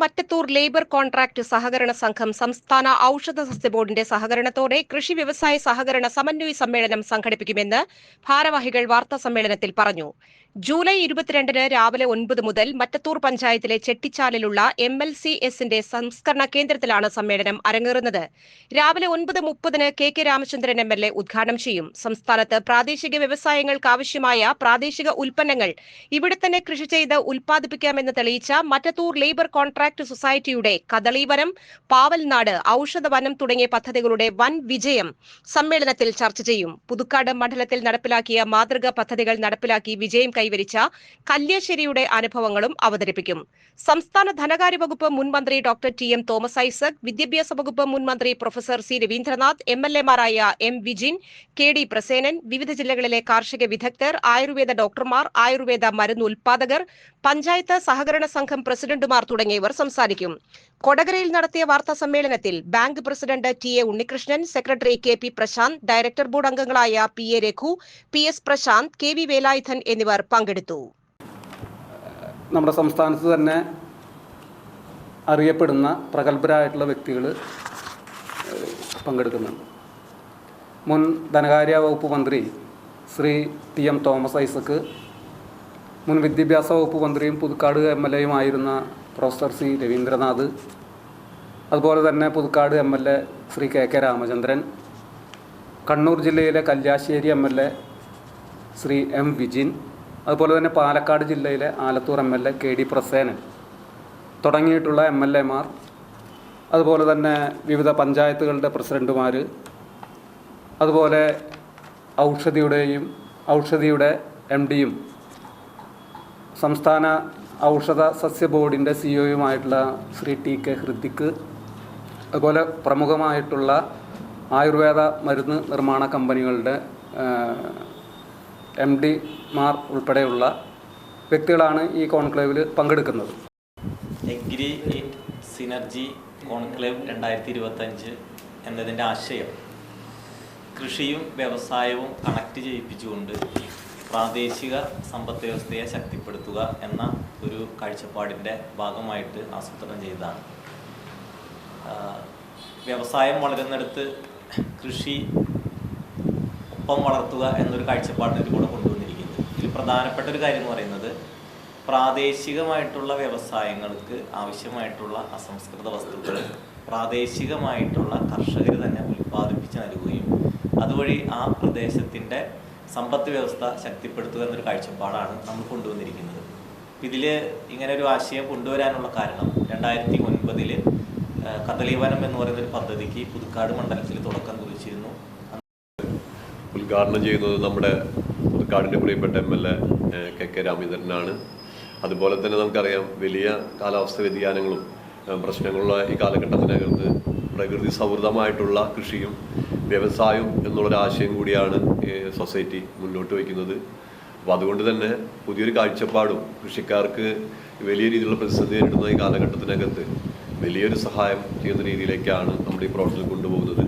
Mattathur labour contract സഹകരണ സംഘം സംസ്ഥാന ഔഷധ സസ്യ ബോർഡിന്റെ സഹകരണത്തോടെ കൃഷി വ്യവസായ സഹകരണ സമന്വയ സമ്മേളനം സംഘടിപ്പിക്കുമെന്ന് ഭാരവാഹികൾ വാർത്താ സമ്മേളനത്തിൽ പറഞ്ഞു. ജൂലൈ ഇരുപത്തിരണ്ടിന് രാവിലെ ഒൻപത് മുതൽ മറ്റത്തൂർ പഞ്ചായത്തിലെ ചെട്ടിച്ചാലിലുള്ള എം എൽ സി എസിന്റെ സംസ്കരണ കേന്ദ്രത്തിലാണ് സമ്മേളനം അരങ്ങേറുന്നത്. രാവിലെ ഒൻപത് മുപ്പതിന് K K Ramachandran M L A ഉദ്ഘാടനം ചെയ്യും. സംസ്ഥാനത്ത് പ്രാദേശിക വ്യവസായങ്ങൾക്ക് ആവശ്യമായ പ്രാദേശിക ഉൽപ്പന്നങ്ങൾ ഇവിടെ തന്നെ കൃഷി ചെയ്ത് ഉൽപ്പാദിപ്പിക്കാമെന്ന് തെളിയിച്ച മറ്റത്തൂർ ലേബർ കോൺട്രാക്ട് സൊസൈറ്റിയുടെ കദളീവനം പാവൽനാട് ഔഷധവനം തുടങ്ങിയ പദ്ധതികളുടെ വൻ വിജയം സമ്മേളനത്തിൽ ചർച്ച ചെയ്യും. പുതുക്കാട് മണ്ഡലത്തിൽ നടപ്പിലാക്കിയ മാതൃകാ പദ്ധതികൾ നടപ്പിലാക്കി വിജയം കൈവരിച്ച കല്യാശ്ശേരിയുടെ അനുഭവങ്ങളും അവതരിപ്പിക്കും. സംസ്ഥാന ധനകാര്യ വകുപ്പ് മുൻ മന്ത്രി doctor T M Thomas Isaac വിദ്യാഭ്യാസ വകുപ്പ് മുൻ മന്ത്രി professor C Raveendranath M L എമാരായ M Vijin K D Prasenan വിവിധ ജില്ലകളിലെ കാർഷിക വിദഗ്ധർ ആയുർവേദ ഡോക്ടർമാർ ആയുർവേദ മരുന്ന് ഉൽപാദകർ പഞ്ചായത്ത് സഹകരണ സംഘം പ്രസിഡന്റുമാർ തുടങ്ങിയവർ സംസാരിക്കും. കൊടകരയിൽ നടത്തിയ വാർത്താ സമ്മേളനത്തിൽ bank president T A Unnikrishnan secretary K P Prashanth director board അംഗങ്ങളായ P A Raghu P S Prashanth K V Velayudhan എന്നിവർ പങ്കെടുത്തു. നമ്മുടെ സംസ്ഥാനത്ത് തന്നെ അറിയപ്പെടുന്ന പ്രഗത്ഭരായിട്ടുള്ള വ്യക്തികൾ പങ്കെടുക്കുന്നുണ്ട്. മുൻ ധനകാര്യ വകുപ്പ് മന്ത്രി ശ്രീ ടി എം തോമസ് ഐസക്ക് മുൻ വിദ്യാഭ്യാസ വകുപ്പ് മന്ത്രിയും പുതുക്കാട് എം എൽ എയുമായിരുന്ന പ്രൊഫസർ സി രവീന്ദ്രനാഥ് അതുപോലെ തന്നെ Puthukkad M L A Shri K K Ramachandran Kannur ജില്ലയിലെ Kalliasseri M L A Shri M Vijin അതുപോലെ തന്നെ പാലക്കാട് ജില്ലയിലെ Alathur M L A K D Prasenan തുടങ്ങിയിട്ടുള്ള എം എൽ എമാർ അതുപോലെ തന്നെ വിവിധ പഞ്ചായത്തുകളുടെ പ്രസിഡന്റുമാർ അതുപോലെ ഔഷധിയുടെയും ഔഷധിയുടെ എം ഡിയും സംസ്ഥാന ഔഷധ സസ്യ ബോർഡിന്റെ സിഇഒയുമായിട്ടുള്ള ശ്രീ ടി കെ ഹൃദിക്ക് അതുപോലെ പ്രമുഖമായിട്ടുള്ള ആയുർവേദ മരുന്ന് നിർമ്മാണ കമ്പനികളുടെ എം ഡി മാർ ഉൾപ്പെടെയുള്ള വ്യക്തികളാണ് ഈ കോൺക്ലേവിൽ പങ്കെടുക്കുന്നത്. എഗ്രി സിനർജി കോൺക്ലേവ് രണ്ടായിരത്തി ഇരുപത്തഞ്ച് എന്നതിന്റെ ആശയം കൃഷിയും വ്യവസായവും കണക്ട് ചെയ്യിപ്പിച്ചുകൊണ്ട് പ്രാദേശിക സമ്പദ് വ്യവസ്ഥയെ ശക്തിപ്പെടുത്തുക എന്ന ഒരു കാഴ്ചപ്പാടിന്റെ ഭാഗമായിട്ട് ആസൂത്രണം ചെയ്തതാണ്. വ്യവസായം വളരുന്നിടത്ത് കൃഷി ഒപ്പം വളർത്തുക എന്നൊരു കാഴ്ചപ്പാടിന് ഇതിൽ കൂടെ കൊണ്ടുവന്നിരിക്കുന്നത് ഇതിൽ പ്രധാനപ്പെട്ട ഒരു കാര്യം എന്ന് പറയുന്നത് പ്രാദേശികമായിട്ടുള്ള വ്യവസായങ്ങൾക്ക് ആവശ്യമായിട്ടുള്ള അസംസ്കൃത വസ്തുക്കൾ പ്രാദേശികമായിട്ടുള്ള കർഷകർ തന്നെ ഉൽപ്പാദിപ്പിച്ച് നൽകുകയും അതുവഴി ആ പ്രദേശത്തിന്റെ സമ്പത്ത് വ്യവസ്ഥ ശക്തിപ്പെടുത്തുക എന്നൊരു കാഴ്ചപ്പാടാണ് നമ്മൾ കൊണ്ടുവന്നിരിക്കുന്നത്. ഇതിൽ ഇങ്ങനെ ഒരു ആശയം കൊണ്ടുവരാനുള്ള കാരണം രണ്ടായിരത്തി ഒൻപതിൽ കദളീവനം എന്ന് പറയുന്ന ഒരു പദ്ധതിക്ക് പുതുക്കാട് മണ്ഡലത്തിൽ തുടക്കം കുറിച്ചിരുന്നു. ഉദ്ഘാടനം ചെയ്യുന്നത് നമ്മുടെ പുതുക്കാടിന്റെ പ്രിയപ്പെട്ട M L A K K രാമീന്ദ്രനാണ് അതുപോലെ തന്നെ നമുക്കറിയാം വലിയ കാലാവസ്ഥ വ്യതിയാനങ്ങളും പ്രശ്നങ്ങളുള്ള ഈ കാലഘട്ടത്തിനകത്ത് പ്രകൃതി സൗഹൃദമായിട്ടുള്ള കൃഷിയും വ്യവസായവും എന്നുള്ളൊരാശയം കൂടിയാണ് സൊസൈറ്റി മുന്നോട്ട് വയ്ക്കുന്നത്. അപ്പോൾ അതുകൊണ്ട് തന്നെ പുതിയൊരു കാഴ്ചപ്പാടും കൃഷിക്കാർക്ക് വലിയ രീതിയിലുള്ള പ്രതിസന്ധി നേരിടുന്ന ഈ കാലഘട്ടത്തിനകത്ത് വലിയൊരു സഹായം ചെയ്യുന്ന രീതിയിലേക്കാണ് നമ്മുടെ ഈ പ്രവർത്തനം കൊണ്ടുപോകുന്നത്.